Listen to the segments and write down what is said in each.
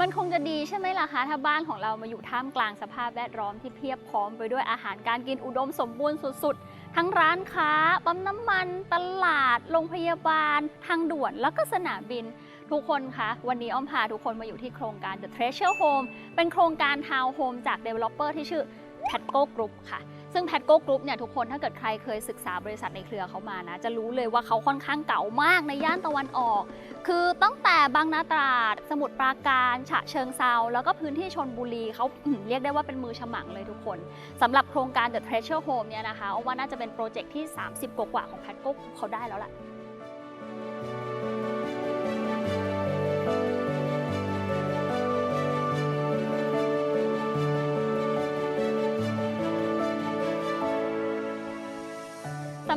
มันคงจะดีใช่ไหมล่ะคะถ้าบ้านของเรามาอยู่ท่ามกลางสภาพแวดล้อมที่เพียบพร้อมไปด้วยอาหารการกินอุดมสมบูรณ์สุดๆ ทั้งร้านค้า ปั๊มน้ำมัน ตลาด โรงพยาบาล ทางด่วน แล้วก็สนามบิน ทุกคนคะ วันนี้อ้อมพาทุกคนมาอยู่ที่โครงการ The Treasure Home เป็นโครงการทาวน์โฮมจาก Developer ที่ชื่อ p a t c o Group ค่ะ ซึ่งแพทโก้กรุ๊ปเนี่ยทุกคนถ้าเกิดใครเคยศึกษาบริษัทในเครือเขามานะ จะรู้เลยว่าเขาค่อนข้างเก่ามากในย่านตะวันออก คือตั้งแต่บางนาตราด สมุทรปราการฉะเชิงเซาแล้วก็พื้นที่ชนบุรีเขาเรียกได้ว่าเป็นมือฉมังเลยทุกคนสำหรับโครงการ The Treasure Home เนี่ยนะคะอว่าน่าจะเป็นโปรเจกต์ที่ 30 กว่าของแพทโก้เขาได้แล้วล่ะ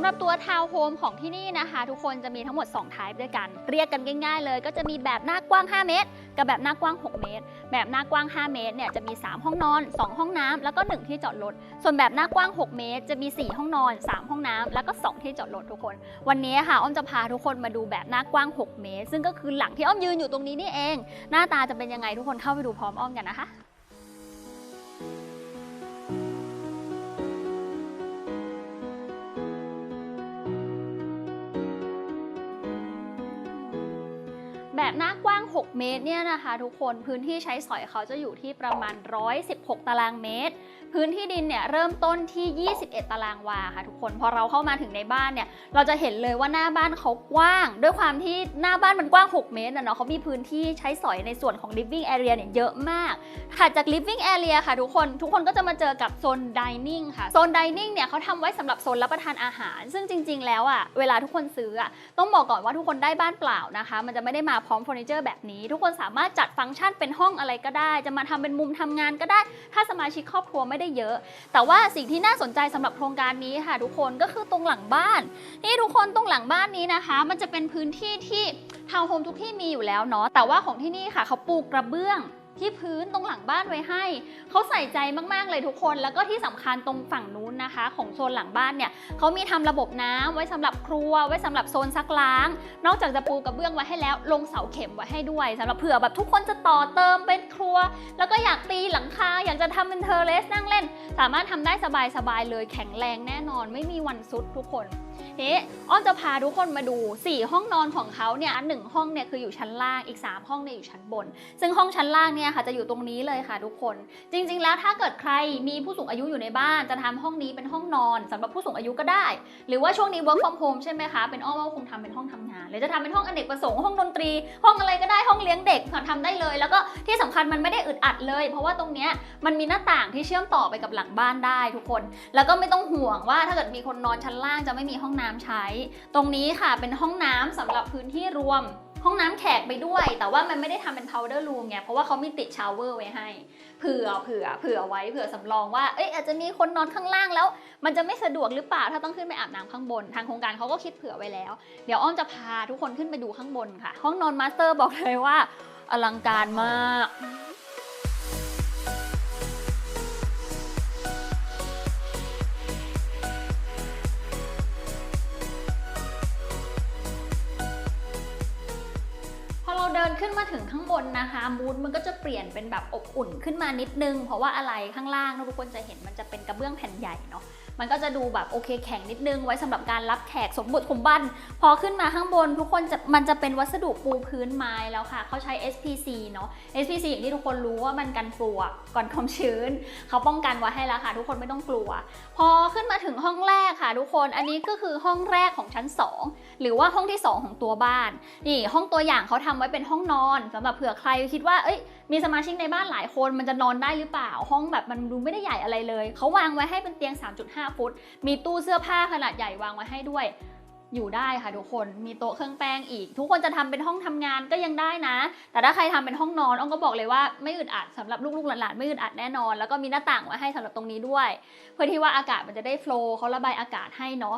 ำหรับตัวทาวน์โฮมของที่นี่นะคะ ทุกคนจะมีทั้งหมด2 type ด้วยกัน เรียกกันง่าย ๆ เลย ก็จะมีแบบหน้ากว้าง 5 เมตร กับแบบหน้ากว้าง 6 เมตร แบบหน้ากว้าง 5 เมตรเนี่ยจะมี 3 ห้องนอน 2 ห้องน้ำแล้วก็ 1 ที่จอดรถส่วนแบบหน้ากว้าง 6 เมตร จะมี 4 ห้องนอน 3 ห้องน้ำแล้วก็ 2 ที่จอดรถทุกคน วันนี้ค่ะอ้อมจะพาทุกคนมาดูแบบหน้ากว้าง 6 เมตร ซึ่งก็คือหลังที่อ้อมยืนอยู่ตรงนี้นี่เอง หน้าตาจะเป็นยังไงทุกคนเข้าไปดูพร้อมอ้อมกันนะคะ แบบหน้ากว้าง 6 เมตรเนี่ยนะคะทุกคนพื้นที่ใช้สอยเขาจะอยู่ที่ประมาณ 116 ตารางเมตร พื้นที่ดินเนี่ยเริ่มต้นที่ 21 ตารางวาค่ะทุกคนพอเราเข้ามาถึงในบ้านเนี่ยเราจะเห็นเลยว่าหน้าบ้านเขากว้าง ด้วยความที่หน้าบ้านมันกว้าง 6 เมตรนะเนาะเขามีพื้นที่ใช้สอยในส่วนของ living area เนี่ยเยอะมากถัดจาก living area ค่ะทุกคนทุกคนก็จะมาเจอกับโซน dining ค่ะโซน dining เนี่ยเขาทำไว้สำหรับโซนรับประทานอาหาร ซึ่งจริง ๆ แล้วอะ่ะเวลาทุกคนซื้ออะต้องบอกก่อนว่าทุกคนได้บ้านเปล่านะคะ มันจะไม่ได้มาพร้อมเฟอร์นิเจอร์แบบนี้ ทุกคนสามารถจัดฟังก์ชันเป็นห้องอะไรก็ได้ จะมาทำเป็นมุมทำงานก็ได้ ถ้าสมาชิกครอบครัวไม่ได้เยอะ แต่ว่าสิ่งที่น่าสนใจสำหรับโครงการนี้ค่ะทุกคนก็คือตรงหลังบ้าน นี่ทุกคนตรงหลังบ้านนี้นะคะ มันจะเป็นพื้นที่ที่ทาวน์โฮมทุกที่มีอยู่แล้วเนาะแต่ว่าของที่นี่ค่ะเขาปูกระเบื้อง ที่พื้นตรงหลังบ้านไว้ให้ เขาใส่ใจมาก ๆ เลยทุกคน แล้วก็ที่สำคัญตรงฝั่งนู้นนะคะ ของโซนหลังบ้านเนี่ยเขามีทำระบบน้ำไว้สำหรับครัว ไว้สำหรับโซนซักล้าง นอกจากจะปูกระเบื้องไว้ให้แล้ว ลงเสาเข็มไว้ให้ด้วยสำหรับเผื่อแบบทุกคนจะต่อเติมเป็นครัว แล้วก็อยากตีหลังคา อยากจะทำเป็นเทอร์เลสนั่งเล่น สามารถทำได้สบายๆเลยแข็งแรงแน่นอน ไม่มีวันซุดทุกคน เฮ้อ้อนจะพาทุกคนมาดู 4 ห้องนอนของเขาเนี่ยอันหนึ่งห้องเนี่ยคืออยู่ชั้นล่างอีก 3 ห้องเนี่ยอยู่ชั้นบน ซึ่งห้องชั้นล่างเนี่ยค่ะจะอยู่ตรงนี้เลยค่ะทุกคน จริง ๆ แล้วถ้าเกิดใครมีผู้สูงอายุอยู่ในบ้านจะทำห้องนี้เป็นห้องนอนสำหรับผู้สูงอายุก็ได้ หรือว่าช่วงนี้ work from home ใช่ไหมคะเป็นอ้อมว่าคงทำเป็นห้องทำงาน หรือจะทำเป็นห้องอเนกประสงค์ห้องดนตรี ห้องอะไรก็ได้ห้องเลี้ยงเด็กค่ะทำได้เลย แล้วก็ที่สำคัญมันไม่ได้อึดอัดเลย เพราะว่าตรงเนี้ยมันมีหน้าต่างที่เชื่อมต่อไปกับหลังบ้านได้ทุกคน แล้วก็ไม่ต้องห่วงว่าถ้าเกิดมีคนนอนชั้นล่างจะไม่มีห้ององน้ำใช้ ตรงนี้ค่ะเป็นห้องน้ำสำหรับพื้นที่รวม ห้องน้ำแขกไปด้วย แต่ว่ามันไม่ได้ทำเป็น powder room ไงเพราะว่าเขามีติดชาวเวอร์ไว้ให้เผื่อเผื่อเผื่อไว้เผื่อสำรองว่าเอ้ยอาจจะมีคนนอนข้างล่างแล้ว มันจะไม่สะดวกหรือเปล่าถ้าต้องขึ้นไปอาบน้ำข้างบน ทางโครงการเขาก็คิดเผื่อไว้แล้ว เดี๋ยวอ้อมจะพาทุกคนขึ้นไปดูข้างบนค่ะ ห้องนอนมาสเตอร์บอกเลยว่า อลังการมาก ขึ้นมาถึงข้างบนนะคะมูดมันก็จะเปลี่ยนเป็นแบบอบอุ่นขึ้นมานิดนึง เพราะว่าอะไรข้างล่างนะทุกคนจะเห็นมันจะเป็นกระเบื้องแผ่นใหญ่เนาะมันก็จะดูแบบโอเคแข็งนิดนึง ไว้สำหรับการรับแขกสมบุกสมบันพอขึ้นมาข้างบน ทุกคนจะมันจะเป็นวัสดุปูพื้นไม้แล้วค่ะเขาใช้ SPC เนาะ SPC อย่างที่ทุกคนรู้ว่ามันกันปลวกก่อนความชื้นเขาป้องกันไว้ให้แล้วค่ะ ทุกคนไม่ต้องกลัว พอขึ้นมาถึงห้องแรกค่ะ ทุกคนอันนี้ก็คือห้องแรกของชั้น 2 หรือว่าห้องที่ 2 ของตัวบ้านนี่ห้องตัวอย่างเขาทำไว้เป็นห้องนอนสำหรับเผื่อใครคิดว่าเอ้ยมีสมาชิกในบ้านหลายคนมันจะนอนได้หรือเปล่า ห้องแบบมันดูไม่ได้ใหญ่อะไรเลย เขาวางไว้ให้เป็นเตียง 3.5 ฟุต มีตู้เสื้อผ้าขนาดใหญ่วางไว้ให้ด้วย อยู่ได้ค่ะทุกคนมีโต๊ะเครื่องแป้งอีก ทุกคนจะทำเป็นห้องทำงานก็ยังได้นะ แต่ถ้าใครทำเป็นห้องนอนอ้อมก็บอกเลยว่าไม่อึดอัดสำหรับลูกๆหลานๆไม่อึดอัดแน่นอน แล้วก็มีหน้าต่างไว้ให้สำหรับตรงนี้ด้วย เพื่อที่ว่าอากาศมันจะได้โฟล์เขาระบายอากาศให้เนาะ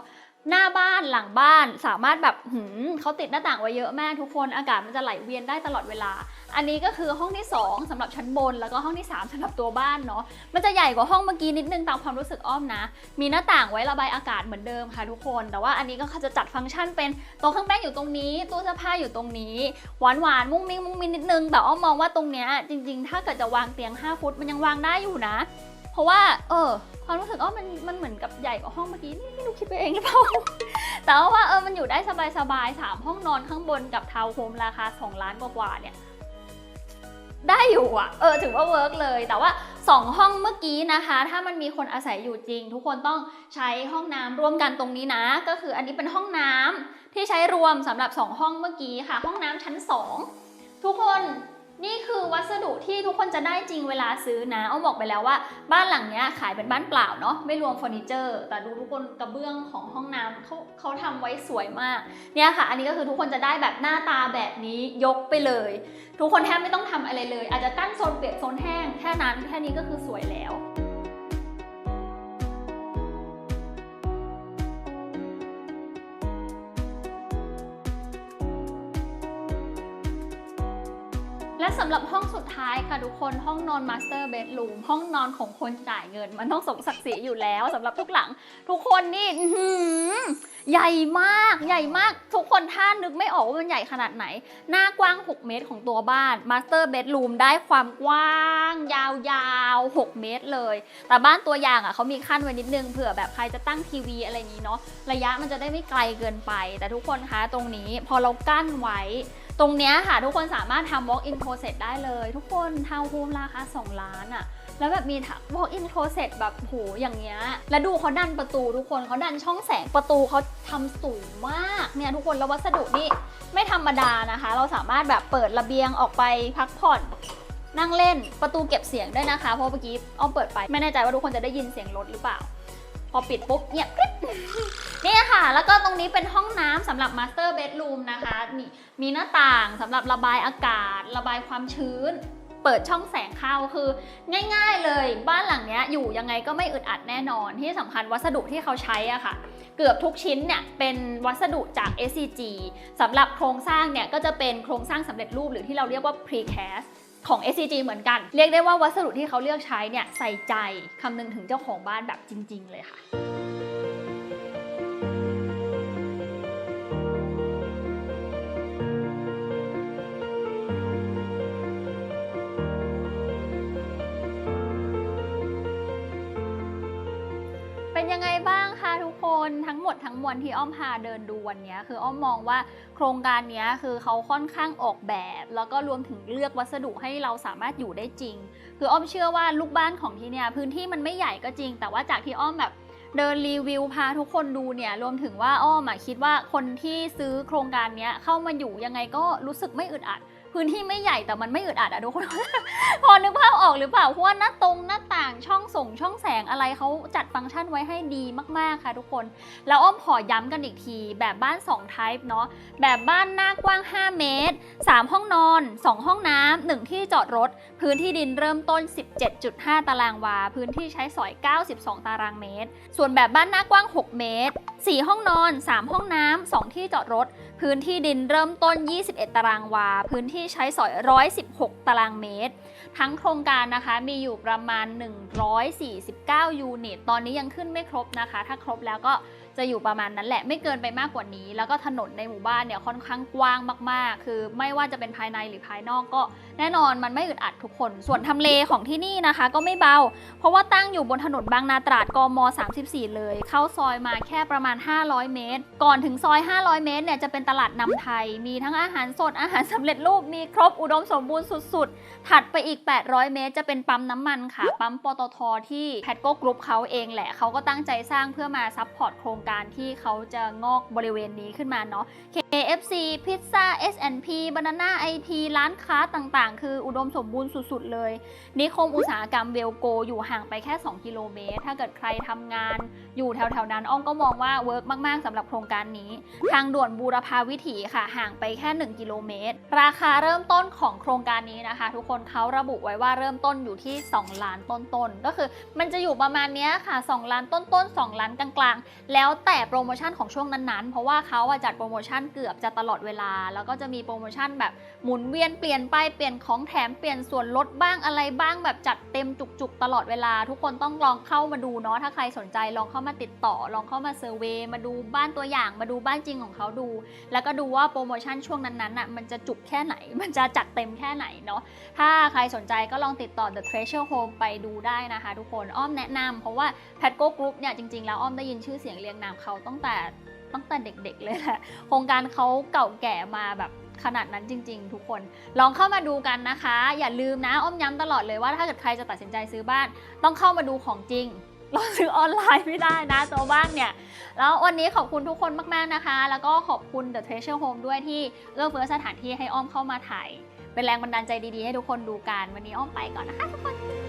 หน้าบ้านหลังบ้านสามารถแบบหืมเขาติดหน้าต่างไว้เยอะมากทุกคนอากาศมันจะไหลเวียนได้ตลอดเวลา อันนี้ก็คือห้องที่ 2สำหรับชั้นบน แล้วก็ห้องที่ 3สำหรับตัวบ้านเนาะมันจะใหญ่กว่าห้องเมื่อกี้นิดนึงตามความรู้สึกอ้อมนะ มีหน้าต่างไว้ระบายอากาศเหมือนเดิมค่ะทุกคน แต่ว่าอันนี้ก็เขาจะจัดฟังก์ชันเป็นโต๊ะเครื่องแป้งอยู่ตรงนี้ตู้เสื้อผ้าอยู่ตรงนี้หวานหวานมุ้งมิ้งมุ้งมิ้งนิดนึงแต่อ้อมมองว่าตรงเนี้ยจริง ๆ ถ้าเกิดจะวางเตียง 5 ฟุตมันยังวางได้อยู่นะ เพราะว่า เออ ความรู้สึกอ้อมันมันเหมือนกับใหญ่กว่าห้องเมื่อกี้นี่ไม่รู้คิดไปเองหรือเปล่า แต่ว่าเออมันอยู่ได้สบายๆสามห้องนอนข้างบนกับทาวน์โฮมราคา 2 ล้านกว่าๆเนี่ยได้อยู่อะเออ ถือว่าเวิร์กเลย แต่ว่า 2 ห้องเมื่อกี้นะคะ ถ้ามันมีคนอาศัยอยู่จริง ทุกคนต้องใช้ห้องน้ำร่วมกันตรงนี้นะ ก็คืออันนี้เป็นห้องน้ำที่ใช้รวมสำหรับ 2 ห้องเมื่อกี้ค่ะ ห้องน้ำชั้น 2 ทุกคน นี่คือวัสดุที่ทุกคนจะได้จริงเวลาซื้อนะเอาบอกไปแล้วว่า บ้านหลังเนี้ยขายเป็นบ้านเปล่าเนาะไม่รวมเฟอร์นิเจอร์ แต่ดูทุกคนกระเบื้องของห้องน้ำเขาเขาทำไว้สวยมากเนี่ยค่ะ อันนี้ก็คือทุกคนจะได้แบบหน้าตาแบบนี้ยกไปเลย ทุกคนแทบไม่ต้องทำอะไรเลย อาจจะกั้นโซนเปียกโซนแห้งแค่นั้นแค่นี้ก็คือสวยแล้ว และสำหรับห้องสุดท้ายค่ะทุกคนห้องนอนมาสเตอร์เบด o ูมห้องนอนของคนจ่ายเงิน มันต้องสมศักดิ์ศรีอยู่แล้วสำหรับทุกหลัง ทุกคนนี่ใหญ่มากใหญ่มากทุกคนถ้านึกไม่ออกว่ามันใหญ่ขนาดไหน หน้ากว้าง 6 เมตรของตัวบ้านมาสเตอร์เบด o ูมได้ความกว้าง ยาวๆ 6 เมตรเลย แต่บ้านตัวอย่างอะเขามีขั้นไว้นิดนึงเผื่อแบบใครจะตั้งทีวีอะไรนี้เนาะระยะมันจะได้ไม่ไกลเกินไป แต่ทุกคนคะตรงนี้พอเรากั้นไว้ ตรงเนี้ยค่ะ ทุกคนสามารถทำ walk in closet ได้เลย ทุกคนทาวน์โฮมราคา 2 ล้านอะ่ะแล้วแบบมี walk in closet แบบโหอย่างเงี้ย แล้วดูเขาดันประตูทุกคนเขาดันช่องแสงประตูเขาทำสูงมากเนี่ยทุกคนแล้ววัสดุนี่ไม่ธรรมดานะคะ เราสามารถแบบเปิดระเบียงออกไปพักผ่อนนั่งเล่นประตูเก็บเสียงด้วยนะคะ เพราะเมื่อกี้อ้อมเปิดไป ไม่แน่ใจว่าทุกคนจะได้ยินเสียงรถหรือเปล่า พอปิดปุ๊บเงียบกริบ นี่ค่ะ แล้วก็ตรงนี้เป็นห้องน้ำสำหรับ Master Bedroom นะคะนี่มีหน้าต่างสำหรับระบายอากาศ ระบายความชื้น เปิดช่องแสงเข้าคือ ง่ายๆเลย บ้านหลังเนี้ยอยู่ยังไงก็ไม่อึดอัดแน่นอน ที่สำคัญวัสดุที่เขาใช้อะค่ะ เกือบทุกชิ้นเนี่ยเป็นวัสดุจาก SCG สำหรับโครงสร้างเนี่ยก็จะเป็นโครงสร้างสำเร็จรูปหรือที่เราเรียกว่า precast ของ SCG เหมือนกัน เรียกได้ว่าวัสดุที่เขาเลือกใช้เนี่ยใส่ใจคำนึงถึงเจ้าของบ้านแบบจริง ๆ เลยค่ะ หมดทั้งมวลที่อ้อมพาเดินดูวันนี้คืออ้อมมองว่าโครงการนี้คือเขาค่อนข้างออกแบบ แล้วก็รวมถึงเลือกวัสดุให้เราสามารถอยู่ได้จริง คืออ้อมเชื่อว่าลูกบ้านของที่เนี่ยพื้นที่มันไม่ใหญ่ก็จริง แต่ว่าจากที่อ้อมแบบเดินรีวิวพาทุกคนดูเนี่ยรวมถึงว่าอ้อมคิดว่าคนที่ซื้อโครงการนี้เข้ามาอยู่ยังไงก็รู้สึกไม่อึดอัด พื้นที่ไม่ใหญ่แต่มันไม่อึดอัดอะทุกคน พอนึกภาพออกหรือเปล่าเพราะว่าหน้าตรงหน้าต่างช่องส่งช่องแสงอะไรเขาจัดฟังก์ชันไว้ให้ดีมากๆค่ะทุกคน แล้วอ้อมขอย้ำกันอีกที แบบบ้าน2 type เนาะแบบบ้านหน้ากว้าง 5 เมตร 3 ห้องนอน 2 ห้องน้ำ1ที่จอดรถ พื้นที่ดินเริ่มต้น 17.5 ตารางวา พื้นที่ใช้สอย 92 ตารางเมตร ส่วนแบบบ้านหน้ากว้าง 6 เมตร 4 ห้องนอน 3 ห้องน้ำ2ที่จอดรถ พื้นที่ดินเริ่มต้น 21 ตารางวา พื้นที่ใช้สอย 116 ตารางเมตร ทั้งโครงการนะคะมีอยู่ประมาณ 149 ยูนิต ตอนนี้ยังขึ้นไม่ครบนะคะ ถ้าครบแล้วก็ จะอยู่ประมาณนั้นแหละไม่เกินไปมากกว่านี้ แล้วก็ถนนในหมู่บ้านเนี่ยค่อนข้างกว้างมากๆ คือไม่ว่าจะเป็นภายในหรือภายนอกก็ แน่นอนมันไม่อึดอัดทุกคน ส่วนทำเลของที่นี่นะคะ ก็ไม่เบา เพราะว่าตั้งอยู่บนถนนบางนาตราดกม 34 เลย เข้าซอยมาแค่ประมาณ 500 เมตร ก่อนถึงซอย 500 เมตรเนี่ยจะเป็นตลาดนำไทย มีทั้งอาหารสดอาหารสำเร็จรูปมีครบอุดมสมบูรณ์สุดๆ ถัดไปอีก 800 เมตร จะเป็นปั๊มน้ำมันค่ะปั๊มปตทที่แพทโกกรุ๊ปเขาเองแหละเขาก็ตั้งใจสร้างเพื่อมาซัพพอร์ตโครงการที่เขาจะงอกบริเวณนี้ขึ้นมาเนาะ KFC พิซซ่า S&P Banana IP ร้านค้าต่างๆ คืออุดมสมบูรณ์สุดๆ เลย นิคมอุตสาหกรรมเวลโก อยู่ห่างไปแค่ 2 กิโลเมตร ถ้าเกิดใครทำงานอยู่แถวๆ นั้นอ้อมก็มองว่าเวิร์กมากๆสำหรับโครงการนี้ ทางด่วนบูรพาวิถีค่ะห่างไปแค่ 1 กิโลเมตร ราคาเริ่มต้นของโครงการนี้นะคะ ทุกคนเขาระบุไว้ว่าเริ่มต้นอยู่ที่ 2 ล้านต้นๆ ก็คือมันจะอยู่ประมาณเนี้ยค่ะ 2 ล้านต้นๆ 2 ล้านกลางๆ แล้วแต่โปรโมชั่นของช่วงนั้นๆ เพราะว่าเขาอะจัดโปรโมชั่นเกือบจะตลอดเวลา แล้วก็จะมีโปรโมชั่นแบบหมุนเวียนเปลี่ยนไปเปลี่ยนของแถมเปลี่ยนส่วนลดบ้างอะไรบ้างแบบจัดเต็มจุกๆ ตลอดเวลา ทุกคนต้องลองเข้ามาดูเนาะถ้าใครสนใจลองเข้ามาติดต่อ ลองเข้ามาเซอร์เวย์มาดูบ้านตัวอย่างมาดูบ้านจริงของเขาดู แล้วก็ดูว่าโปรโมชั่นช่วงนั้นๆอะมันจะจุกแค่ไหน มันจะจัดเต็มแค่ไหนเนาะถ้าใครสนใจก็ลองติดต่อ The Treasure Home ไปดูได้นะคะ ทุกคนอ้อมแนะนำเพราะว่า p a t g o Group เนี่ยจริงๆแล้วอ้อมได้ยินชื่อเสียงเรียงนามเขาตั้งแต่ตั้งแต่เด็กๆเลยแหละโครงการเขาเก่าแก่มาแบบขนาดนั้นจริง ๆ ทุกคนลองเข้ามาดูกันนะคะ อย่าลืมนะอ้อมย้ำตลอดเลยว่าถ้าเกิดใครจะตัดสินใจซื้อบ้าน ต้องเข้ามาดูของจริงเราซื้อออนไลน์ไม่ได้นะตัวบ้านเนี่ย แล้ววันนี้ขอบคุณทุกคนมากๆนะคะ แล้วก็ขอบคุณ The Treasure Home ด้วยที่เอื้อเฟื้อสถานที่ให้อ้อมเข้ามาถ่าย เป็นแรงบันดาลใจดีๆ ให้ทุกคนดูกัน วันนี้อ้อมไปก่อนนะคะทุกคน